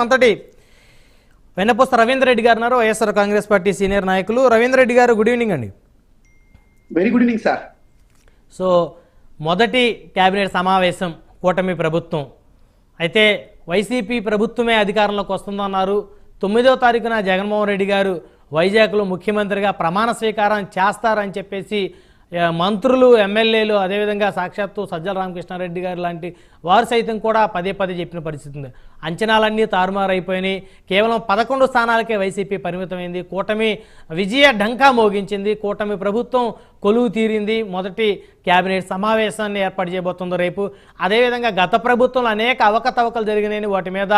అంతటి. వెన్నపూస రవీంద్ర రెడ్డి గారు ఉన్నారు వైఎస్ఆర్ కాంగ్రెస్ పార్టీ సీనియర్ నాయకులు. రవీంద్ర రెడ్డి గారు గుడ్ ఈవినింగ్ అండి. Very good evening sir so మొదటి కేబినెట్ సమావేశం కూటమి ప్రభుత్వం. అయితే వైసీపీ ప్రభుత్వమే అధికారంలోకి వస్తుందన్నారు. తొమ్మిదో తారీఖున జగన్మోహన్ రెడ్డి గారు వైజాగ్లో ముఖ్యమంత్రిగా ప్రమాణ స్వీకారం చేస్తారని చెప్పేసి మంత్రులు ఎమ్మెల్యేలు అదేవిధంగా సాక్షాత్తు సజ్జల రామకృష్ణారెడ్డి గారు లాంటి వారు సైతం కూడా పదే పదే చెప్పిన పరిస్థితి ఉంది. అంచనాలన్నీ తారుమారైపోయినాయి. కేవలం పదకొండు స్థానాలకే వైసీపీ పరిమితమైంది. కూటమి విజయ ఢంకా మోగించింది. కూటమి ప్రభుత్వం కొలువు తీరింది. మొదటి కేబినెట్ సమావేశాన్ని ఏర్పాటు చేయబోతుందో రేపు. అదేవిధంగా గత ప్రభుత్వంలో అనేక అవకతవకలు జరిగినాయని వాటి మీద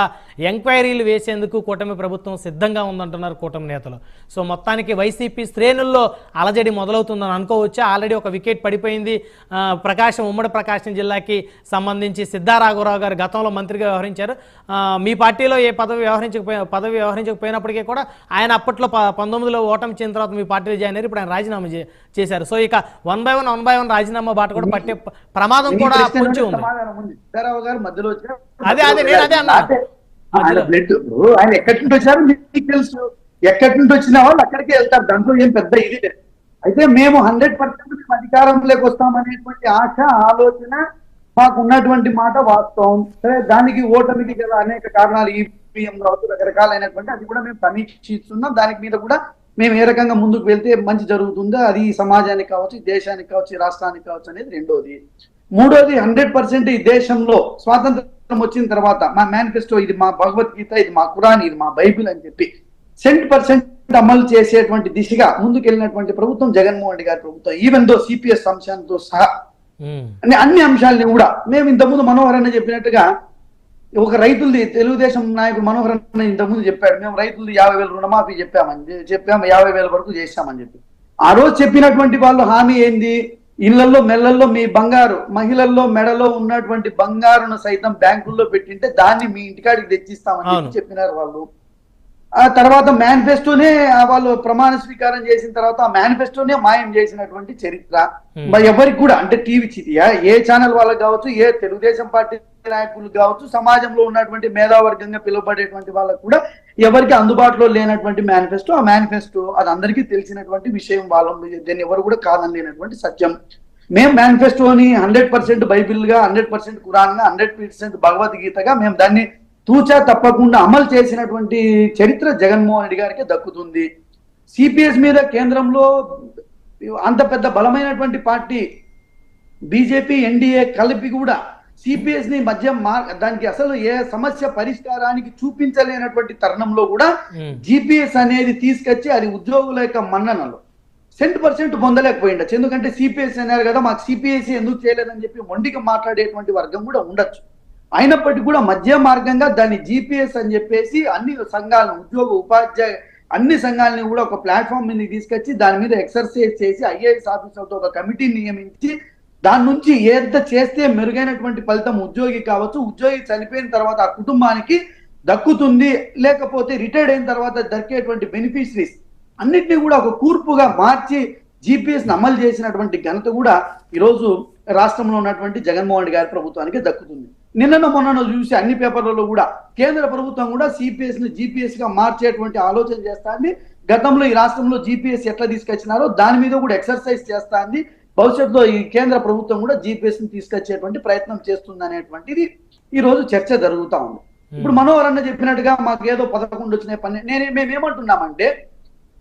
ఎంక్వైరీలు వేసేందుకు కూటమి ప్రభుత్వం సిద్ధంగా ఉందంటున్నారు కూటమి నేతలు. సో మొత్తానికి వైసీపీ శ్రేణుల్లో అలజడి మొదలవుతుందని అనుకోవచ్చు? ఆల్రెడీ ఒక వికెట్ పడిపోయింది. ప్రకాశం ఉమ్మడి ప్రకాశం జిల్లాకి సంబంధించి సిద్ధారాఘవరావు గారు గతంలో మంత్రిగా వ్యవహరించారు. మీ పార్టీలో ఏ పదవి వ్యవహరించకపోయి పదవి వ్యవహరించకపోయినప్పటికీ కూడా ఆయన అప్పట్లో పంతొమ్మిదిలో ఓటమి చెందిన తర్వాత మీ పార్టీలో జాయిన్ అయ్యారు. ఇప్పుడు ఆయన రాజీనామా చేశారు. సో ఇక one by one one by one రాజీనామా బాట కూడా పట్టే ప్రమాదం కూడా పొంచి ఉంది. అదే, అదే, నేను అదే అన్నా. ఆయన ఎక్కడి నుండి వచ్చారు మీకు తెలుసు. ఎక్కడి నుండి వచ్చిన వాళ్ళు అక్కడికే వెళ్తారు. దాంట్లో ఏం పెద్ద ఇది అయితే మేము హండ్రెడ్ పర్సెంట్ మేము అధికారంలోకి వస్తామనేటువంటి ఆశ ఆలోచన మాకు ఉన్నటువంటి మాట వాస్తవం. సరే దానికి ఓటమికి గల అనేక కారణాలు ఈపీఎం కావచ్చు రకరకాలైనటువంటి అది కూడా మేము సమీక్షిస్తున్నాం. దానికి మీద కూడా మేము ఏ రకంగా ముందుకు వెళ్తే మంచి జరుగుతుందో అది సమాజానికి కావచ్చు దేశానికి కావచ్చు రాష్ట్రానికి కావచ్చు అనేది రెండోది. మూడోది హండ్రెడ్ పర్సెంట్ ఈ దేశంలో స్వాతంత్రం వచ్చిన తర్వాత మా మేనిఫెస్టో ఇది మా భగవద్గీత ఇది మా కురాన్ ఇది మా బైబిల్ అని చెప్పి సెంట్ పర్సెంట్ అమలు చేసేటువంటి దిశగా ముందుకెళ్ళినటువంటి ప్రభుత్వం జగన్మోహన్ రెడ్డి గారి ప్రభుత్వం. ఈవెన్ దో సిపిఎస్ అంశాలతో సహా ఉమ్, అన్ని అన్ని అంశాలని కూడా మేము ఇంతకుముందు మనోహర్ అన్న చెప్పినట్టుగా ఒక రైతులది తెలుగుదేశం నాయకుడు మనోహర్ అన్న ఇంతకుముందు చెప్పాడు. మేము రైతులది యాభై వేల రుణమాఫీ చెప్పామని చెప్పాము యాభై వేల వరకు చేశామని చెప్పి. ఆ రోజు చెప్పినటువంటి వాళ్ళు హామీ ఏంది? ఇళ్ళలో మెల్లల్లో మీ బంగారు మహిళల్లో మెడలో ఉన్నటువంటి బంగారును సైతం బ్యాంకుల్లో పెట్టింటే దాన్ని మీ ఇంటికాడికి తెచ్చిస్తామని చెప్పినారు వాళ్ళు. ఆ తర్వాత మేనిఫెస్టోనే వాళ్ళు ప్రమాణ స్వీకారం చేసిన తర్వాత ఆ మేనిఫెస్టోనే మాయం చేసినటువంటి చరిత్ర. మరి ఎవరికి కూడా అంటే టీవీ చితియా ఏ ఛానల్ వాళ్ళకి కావచ్చు ఏ తెలుగుదేశం పార్టీ నాయకులు కావచ్చు సమాజంలో ఉన్నటువంటి మేధావర్గంగా పిలువబడేటువంటి వాళ్ళకు కూడా ఎవరికి అందుబాటులో లేనటువంటి మేనిఫెస్టో ఆ మేనిఫెస్టో అది అందరికీ తెలిసినటువంటి విషయం వాళ్ళ దీన్ని ఎవరు కూడా కాదనలేనటువంటి సత్యం. మేము మేనిఫెస్టోని హండ్రెడ్ పర్సెంట్ బైబిల్గా హండ్రెడ్ పర్సెంట్ ఖురాన్గా హండ్రెడ్ పర్సెంట్ భగవద్గీతగా మేము దాన్ని తూచా తప్పకుండా అమలు చేసినటువంటి చరిత్ర జగన్మోహన్ రెడ్డి గారికి దక్కుతుంది. సిపిఎస్ మీద కేంద్రంలో అంత పెద్ద బలమైనటువంటి పార్టీ బీజేపీ ఎన్డీఏ కలిపి కూడా సిపిఎస్ని మధ్య దానికి అసలు ఏ సమస్య పరిష్కారానికి చూపించలేనటువంటి తరుణంలో కూడా జిపిఎస్ అనేది తీసుకొచ్చి అది ఉద్యోగుల యొక్క మన్ననలు. సెంట్ పర్సెంట్ పొందలేకపోయిండొచ్చు. ఎందుకంటే సిపిఎస్ అన్నారు కదా మాకు సిపిఎస్ ఎందుకు చేయలేదని చెప్పి మొండికి మాట్లాడేటువంటి వర్గం కూడా ఉండొచ్చు. అయినప్పటికీ కూడా మధ్య మార్గంగా దాన్ని జిపిఎస్ అని చెప్పేసి అన్ని సంఘాలను ఉద్యోగ ఉపాధ్యాయ అన్ని సంఘాలని కూడా ఒక ప్లాట్ఫామ్ మీద తీసుకొచ్చి దాని మీద ఎక్సర్సైజ్ చేసి ఐఏఎస్ ఆఫీసర్తో ఒక కమిటీని నియమించి దాని నుంచి ఏద చేస్తే మెరుగైనటువంటి ఫలితం ఉద్యోగి కావచ్చు ఉద్యోగి చనిపోయిన తర్వాత ఆ కుటుంబానికి దక్కుతుంది లేకపోతే రిటైర్డ్ అయిన తర్వాత దక్కేటువంటి బెనిఫిషరీస్ అన్నిటినీ కూడా ఒక కూర్పుగా మార్చి జిపిఎస్ అమలు చేసినటువంటి ఘనత కూడా ఈరోజు రాష్ట్రంలో ఉన్నటువంటి జగన్మోహన్ రెడ్డి గారి ప్రభుత్వానికి దక్కుతుంది. నిన్న మొన్న చూసి అన్ని పేపర్లలో కూడా కేంద్ర ప్రభుత్వం కూడా సిపిఎస్ని జీపీఎస్గా మార్చేటువంటి ఆలోచన చేస్తాంది. గతంలో ఈ రాష్ట్రంలో జీపీఎస్ ఎట్లా తీసుకొచ్చినారో దాని మీద కూడా ఎక్సర్సైజ్ చేస్తాంది. భవిష్యత్తులో ఈ కేంద్ర ప్రభుత్వం కూడా జీపీఎస్ని తీసుకొచ్చేటువంటి ప్రయత్నం చేస్తుంది అనేటువంటిది ఈ రోజు చర్చ జరుగుతా ఉంది. ఇప్పుడు మనోహర్ అన్న చెప్పినట్టుగా మాకు ఏదో పదకొండు వచ్చినాయి పని నేను మేము ఏమంటున్నామంటే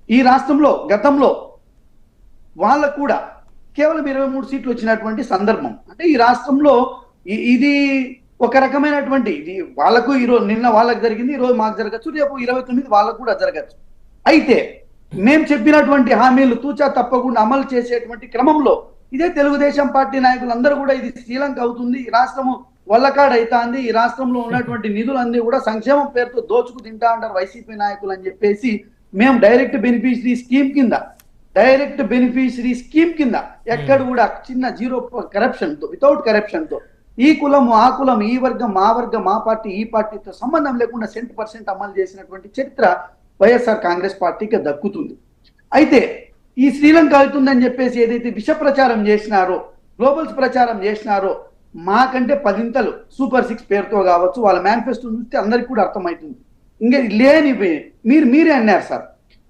ఈ రాష్ట్రంలో గతంలో వాళ్ళకు కూడా కేవలం ఇరవై మూడు సీట్లు వచ్చినటువంటి సందర్భం. అంటే ఈ రాష్ట్రంలో ఇది ఒక రకమైనటువంటి ఇది వాళ్ళకు ఈరోజు నిన్న వాళ్ళకి జరిగింది ఈ రోజు మాకు జరగచ్చు రేపు ఇరవై తొమ్మిది వాళ్ళకు కూడా జరగచ్చు. అయితే మేము చెప్పినటువంటి హామీలు తూచా తప్పకుండా అమలు చేసేటువంటి క్రమంలో ఇదే తెలుగుదేశం పార్టీ నాయకులందరూ కూడా ఇది శ్రీలంక అవుతుంది ఈ రాష్ట్రము వల్లకాడ్ అవుతాంది ఈ రాష్ట్రంలో ఉన్నటువంటి నిధులన్నీ కూడా సంక్షేమం పేరుతో దోచుకు తింటా అంటారు వైసీపీ నాయకులు అని చెప్పేసి మేము డైరెక్ట్ బెనిఫిషరీ స్కీమ్ కింద డైరెక్ట్ బెనిఫిషరీ స్కీమ్ కింద ఎక్కడ కూడా చిన్న జీరో కరప్షన్తో వితౌట్ కరప్షన్తో ఈ కులం ఆ కులం ఈ వర్గం మా వర్గం ఆ పార్టీ ఈ పార్టీతో సంబంధం లేకుండా సెంట్ పర్సెంట్ అమలు చేసినటువంటి చరిత్ర వైఎస్ఆర్ కాంగ్రెస్ పార్టీకి దక్కుతుంది. అయితే ఈ శ్రీలంక అవుతుందని చెప్పేసి ఏదైతే విష ప్రచారం చేసినారో గ్లోబల్స్ ప్రచారం చేసినారో మాకంటే పదింతలు సూపర్ సిక్స్ పేరుతో కావచ్చు వాళ్ళ మేనిఫెస్టో చూస్తే అందరికి కూడా అర్థమవుతుంది. ఇంకా లేని మీరు మీరే అన్నారు సార్.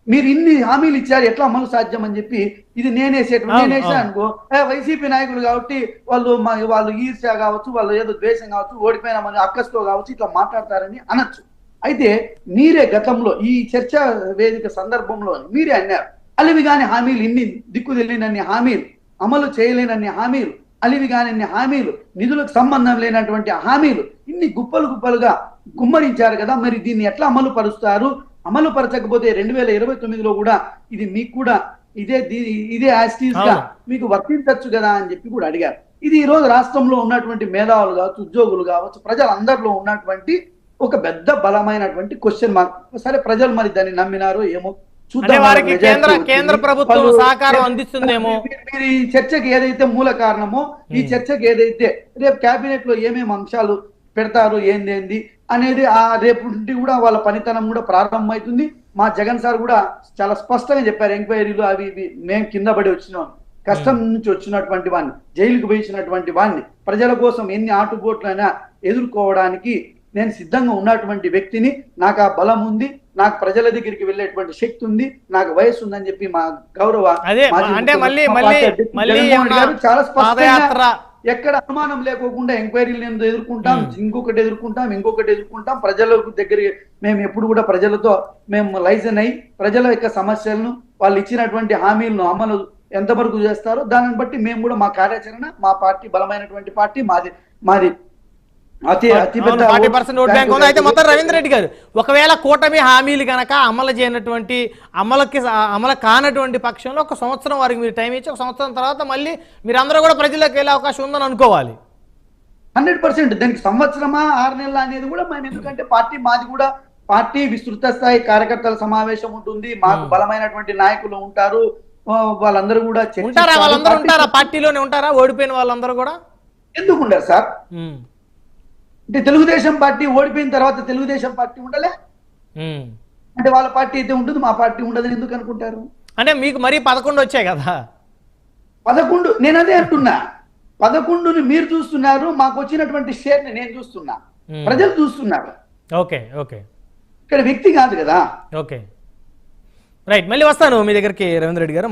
మీరు ఇన్ని హామీలు ఇచ్చారు ఎట్లా అమలు సాధ్యం అని చెప్పి ఇది నేనేసేట అవును, నేనేసా. అనుకో. వైసీపీ నాయకులు కాబట్టి వాళ్ళు వాళ్ళు ఈర్ష్య కావచ్చు వాళ్ళు ఏదో ద్వేషం కావచ్చు ఓడిపోయినామని అక్కస్తో కావచ్చు ఇట్లా మాట్లాడతారని అనొచ్చు. అయితే మీరే గతంలో ఈ చర్చా వేదిక సందర్భంలో మీరే అన్నారు. అలివి కాని హామీలు ఇన్ని దిక్కు తెలియనన్ని హామీలు అమలు చేయలేనన్ని హామీలు అలివి కాని హామీలు నిధులకు సంబంధం లేనటువంటి హామీలు ఇన్ని గుప్పలు గుప్పలుగా గుమ్మరించారు కదా మరి దీన్ని ఎట్లా అమలు పరుస్తారు? అమలు పరచకపోతే రెండు వేల ఇరవై తొమ్మిదిలో కూడా ఇది మీకు కూడా ఇదే ఇదే యాస్టీస్గా. మీకు వర్తించచ్చు కదా అని చెప్పి కూడా అడిగారు ఇది ఈ రోజు రాష్ట్రంలో ఉన్నటువంటి మేధావులు కావచ్చు ఉద్యోగులు కావచ్చు ప్రజలందరిలో ఉన్నటువంటి ఒక పెద్ద బలమైనటువంటి క్వశ్చన్ మార్క్ సరే ప్రజలు మరి దాన్ని నమ్మినారో ఏమో వారికి వాళ్ళకి కేంద్ర. ప్రభుత్వం సహకారం అందిస్తుందేమో మీరు- ఈ చర్చకి ఏదైతే మూల కారణమో ఈ. చర్చకి ఏదైతే రేపు కేబినెట్లో ఏమేమి అంశాలు పెడతారు ఏందేంది అనేది ఆ రేపు నుండి కూడా వాళ్ళ పనితనం కూడా ప్రారంభమవుతుంది. మా జగన్ సార్ కూడా చాలా స్పష్టంగా చెప్పారు ఎంక్వైరీలు అవి ఇవి మేము కింద పడి వచ్చినాం. కష్టం నుంచి వచ్చినటువంటి వాడిని జైలుకు వేసినటువంటి వాడిని ప్రజల కోసం ఎన్ని ఆటుపోట్లైనా ఎదుర్కోవడానికి నేను సిద్ధంగా ఉన్నటువంటి వ్యక్తిని నాకు ఆ బలం ఉంది నాకు ప్రజల దగ్గరికి వెళ్ళేటువంటి శక్తి ఉంది నాకు వయసు ఉందని చెప్పి మా గౌరవ అంటే మళ్ళీ మళ్ళీ చాలా స్పష్టంగా ఎక్కడ అనుమానం లేకోకుండా ఎంక్వైరీలు నేను ఎదుర్కొంటాం. ఇంకొకటి ఎదుర్కొంటాం ఇంకొకటి ఎదుర్కొంటాం ప్రజలకు దగ్గర మేము ఎప్పుడు కూడా ప్రజలతో మేము లైజన్ అయి ప్రజల యొక్క సమస్యలను వాళ్ళు ఇచ్చినటువంటి హామీలను అమలు ఎంతవరకు చేస్తారో దానిని బట్టి మేము కూడా మా కార్యాచరణ మా పార్టీ బలమైనటువంటి పార్టీ మాది మాది ఫార్టీ పర్సెంట్ ఓట్ బ్యాంక్ ఉంది. అయితే మొత్తం రవీంద్ర రెడ్డి గారు ఒకవేళ కూటమి హామీలు గనక అమలు చేయనటువంటి అమలుకి అమలు కానటువంటి పక్షంలో ఒక సంవత్సరం వారికి మీరు టైం ఇచ్చి ఒక సంవత్సరం తర్వాత మళ్ళీ మీరు అందరూ కూడా ప్రజల్లోకి వెళ్ళే అవకాశం ఉందని అనుకోవాలి. Hundred percent. దానికి సంవత్సరమా ఆరు నెలల అనేది కూడా మేము ఎందుకంటే పార్టీ మాది కూడా పార్టీ విస్తృత స్థాయి కార్యకర్తల సమావేశం ఉంటుంది. మాకు బలమైనటువంటి నాయకులు ఉంటారు. వాళ్ళందరూ కూడా. ఉంటారా? వాళ్ళందరూ ఉంటారా? పార్టీలోనే ఉంటారా? ఓడిపోయిన వాళ్ళందరూ కూడా? ఎందుకు ఉండరు సార్? అంటే తెలుగుదేశం పార్టీ ఓడిపోయిన తర్వాత తెలుగుదేశం పార్టీ ఉండలే. అంటే వాళ్ళ పార్టీ అయితే ఉంటుంది మా పార్టీ ఉండదని ఎందుకు అనుకుంటారు? అంటే మీకు మరీ పదకొండు వచ్చాయి కదా. పదకొండు నేను అదే అంటున్నా. పదకొండుని మీరు చూస్తున్నారు మాకు వచ్చినటువంటి షేర్ని నేను చూస్తున్నా. ప్రజలు చూస్తున్నారు. Okay okay. ఇక్కడ వ్యక్తి కాదు కదా. ఓకే. రైట్ మళ్ళీ వస్తాను మీ దగ్గరికి రవీంద్ర రెడ్డి గారు.